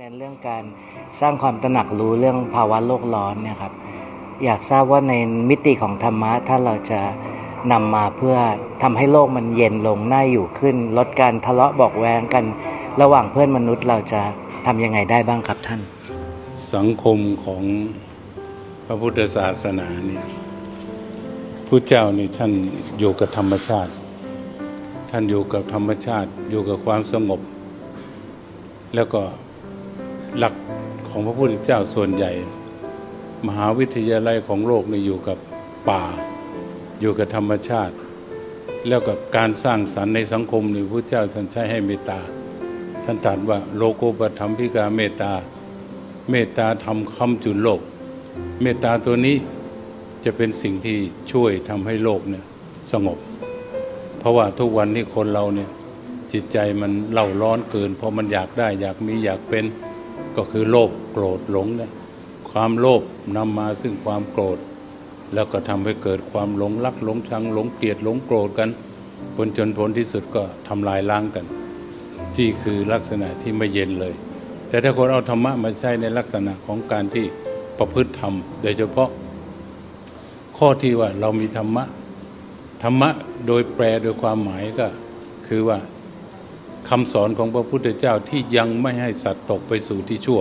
เน้นเรื่องการสร้างความตระหนักรู้เรื่องภาวะโลกร้อนเนี่ยครับ อยากทราบว่าในมิติของธรรมะถ้าเราจะนำมาเพื่อทำให้โลกมันเย็นลงน่าอยู่ขึ้น ลดการทะเลาะบอกแวงกันระหว่างเพื่อนมนุษย์เราจะทำยังไงได้บ้างครับท่าน สังคมของพระพุทธศาสนาเนี่ยผู้เจ้านี่ท่านอยู่กับธรรมชาติ ท่านอยู่กับธรรมชาติอยู่กับความสงบ แล้วก็ หลักของพระพุทธเจ้าส่วนใหญ่ มหาวิทยาลัยของโลกนี่อยู่กับป่า อยู่กับธรรมชาติ แล้วกับการสร้างสรรค์ในสังคมนี่พระเจ้าท่านใช้ให้เมตตา ท่านตรัสว่าโลโกปธรรมพิกาเมตตา เมตตาทำคำจุนโลก เมตตาตัวนี้จะเป็นสิ่งที่ช่วยทำให้โลกเนี่ยสงบ เพราะว่าทุกวันนี้คนเราเนี่ยจิตใจมันเล่าร้อนเกิน เพราะมันอยากได้อยากมีอยากเป็น ก็คือโลภโกรธหลงเนี่ยความโลภนำมาซึ่งความโกรธ แล้วก็ทำให้เกิดความหลงรักหลงชังหลงเกลียดหลงโกรธกันผลจนผลที่สุดก็ทำลายล้างกันที่คือลักษณะที่ไม่เย็นเลย แต่ถ้าคนเอาธรรมะมาใช้ในลักษณะของการที่ประพฤติธรรม โดยเฉพาะ ข้อที่ว่าเรามีธรรมะธรรมะโดยแปลโดยความหมายก็คือว่า คำสอนของพระพุทธเจ้าที่ยังไม่ให้สัตว์ตกไปสู่ที่ชั่ว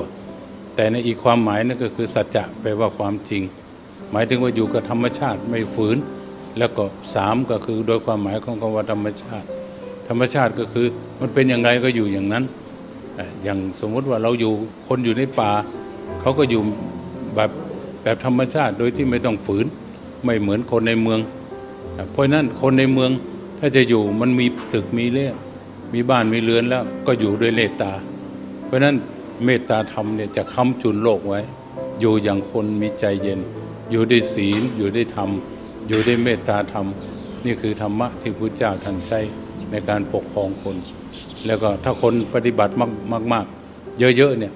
แต่ในอีกความหมายนั่นก็คือสัจจะแปลว่าความจริง หมายถึงว่าอยู่กับธรรมชาติไม่ฝืน แล้วก็สามก็คือโดยความหมายของคำว่าธรรมชาติ ธรรมชาติก็คือมันเป็นอย่างไรก็อยู่อย่างนั้น อย่างสมมติว่าเราอยู่คนอยู่ในป่าเขาก็อยู่แบบแบบธรรมชาติโดยที่ไม่ต้องฝืน ไม่เหมือนคนในเมือง เพราะฉะนั้นคนในเมืองถ้าจะอยู่มันมีตึกมีเล่ มีบ้านมีเรือนแล้วก็อยู่ด้วยเมตตา เพราะนั้นเมตตาธรรมเนี่ยจะค้ำจุนโลกไว้ อยู่อย่างคนมีใจเย็น อยู่ด้วยศีลอยู่ด้วยธรรม อยู่ด้วยเมตตาธรรม นี่คือธรรมะที่พระเจ้าท่านใช้ในการปกครองคน แล้วก็ถ้าคนปฏิบัติมากมากๆเยอะๆเนี่ย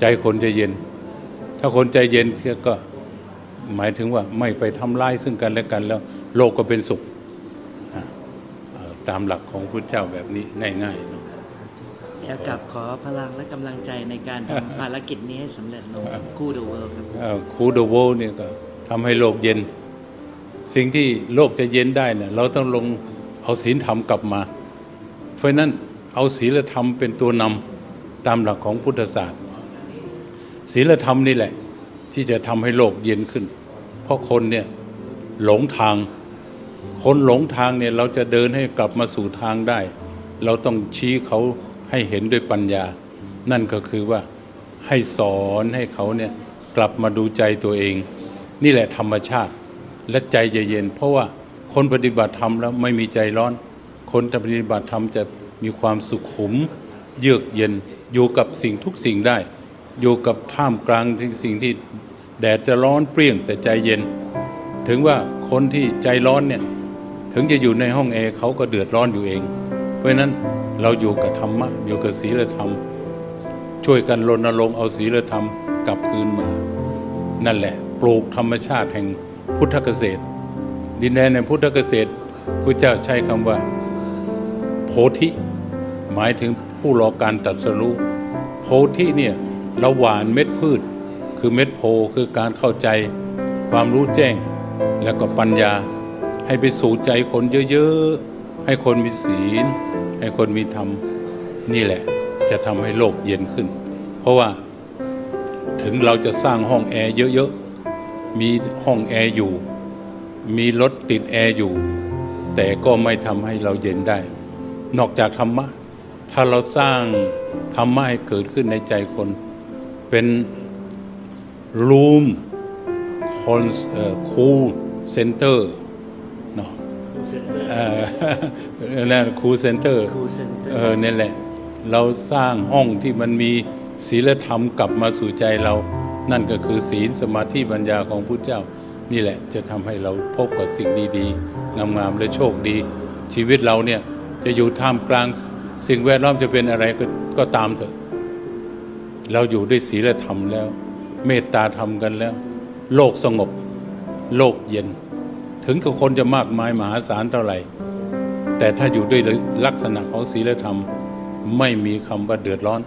ใจคนจะเย็น ถ้าคนใจเย็นก็หมายถึงว่าไม่ไปทำร้ายซึ่งกันและกันแล้ว โลกก็เป็นสุข ตามหลักของพระเจ้าแบบนี้ง่ายๆเนาะจะกลับขอพลังและกำลังใจในการทำภารกิจนี้ให้สำเร็จลงคู่เดอะเวิลด์ครับคูเดโวเนี่ยก็ทำให้โลกเย็น สิ่งที่โลกจะเย็นได้เนี่ยเราต้องลงเอาศีลธรรมกลับมา เพราะฉะนั้นเอาศีลธรรมเป็นตัวนำตามหลักของพุทธศาสตร์ศีลธรรมนี่แหละ ที่จะทำให้โลกเย็นขึ้น เพราะคนเนี่ยหลงทาง คนหลงทางเนี่ยเราจะเดินให้กลับมาสู่ทางได้ เราต้องชี้เขาให้เห็นด้วยปัญญา นั่นก็คือว่าให้สอนให้เขาเนี่ยกลับมาดูใจตัวเอง นี่แหละธรรมชาติและใจเย็น เพราะว่าคนปฏิบัติธรรมแล้วไม่มีใจร้อน คนปฏิบัติธรรมจะมีความสุขขุม เยือกเย็นอยู่กับสิ่งทุกสิ่งได้ อยู่กับท่ามกลางสิ่งที่แดดจะร้อนเปรี้ยงแต่ใจเย็น ถึงว่า คนที่ใจร้อนเนี่ยถึงจะอยู่ในห้องแอร์เขาก็เดือดร้อนอยู่เอง เพราะนั้นเราอยู่กับธรรมะอยู่กับศีลธรรม ช่วยกันรณรงค์เอาศีลธรรมกลับคืนมา นั่นแหละ ปลูกธรรมชาติแห่งพุทธเกษตร ดินแดนในพุทธเกษตรพระเจ้าใช้คำว่า โพธิ หมายถึงผู้รอการตรัสรู้โพธิเนี่ยเราหวานเม็ดพืช คือเม็ดโพคือการเข้าใจความรู้แจ้ง แล้วก็ปัญญาให้ไปสู่ใจคนเยอะๆ ให้คนมีศีล ให้คนมีธรรม นี่แหละ จะทำให้โลกเย็นขึ้น เพราะว่าถึงเราจะสร้างห้องแอร์เยอะๆ มีห้องแอร์อยู่ มีรถติดแอร์อยู่ แต่ก็ไม่ทำให้เราเย็นได้ นอกจากธรรมะ ถ้าเราสร้างธรรมะให้เกิดขึ้นในใจคน เป็นรูม อนคูเซ็นเตอร์เนาะเอ่อนั่นคูเซ็นเตอร์ Cool Center เออนี่แหละ เราสร้างห้องที่มันมีศีลธรรมกลับมาสู่ใจเรา นั่นก็คือศีลสมาธิปัญญาของพุทธเจ้า นี่แหละจะทำให้เราพบกับสิ่งดีๆงามๆและโชคดี ชีวิตเราเนี่ยจะอยู่ท่ามกลางสิ่งแวดล้อมจะเป็นอะไรก็ก็ตามเถอะ เราอยู่ด้วยศีลธรรมแล้ว เมตตาธรรมกันแล้ว โลกสงบ โลกเย็น ถึงกับคนจะมากมายมหาศาลเท่าไหร่ แต่ถ้าอยู่ด้วยลักษณะของศีลธรรม ไม่มีคำว่าเดือดร้อน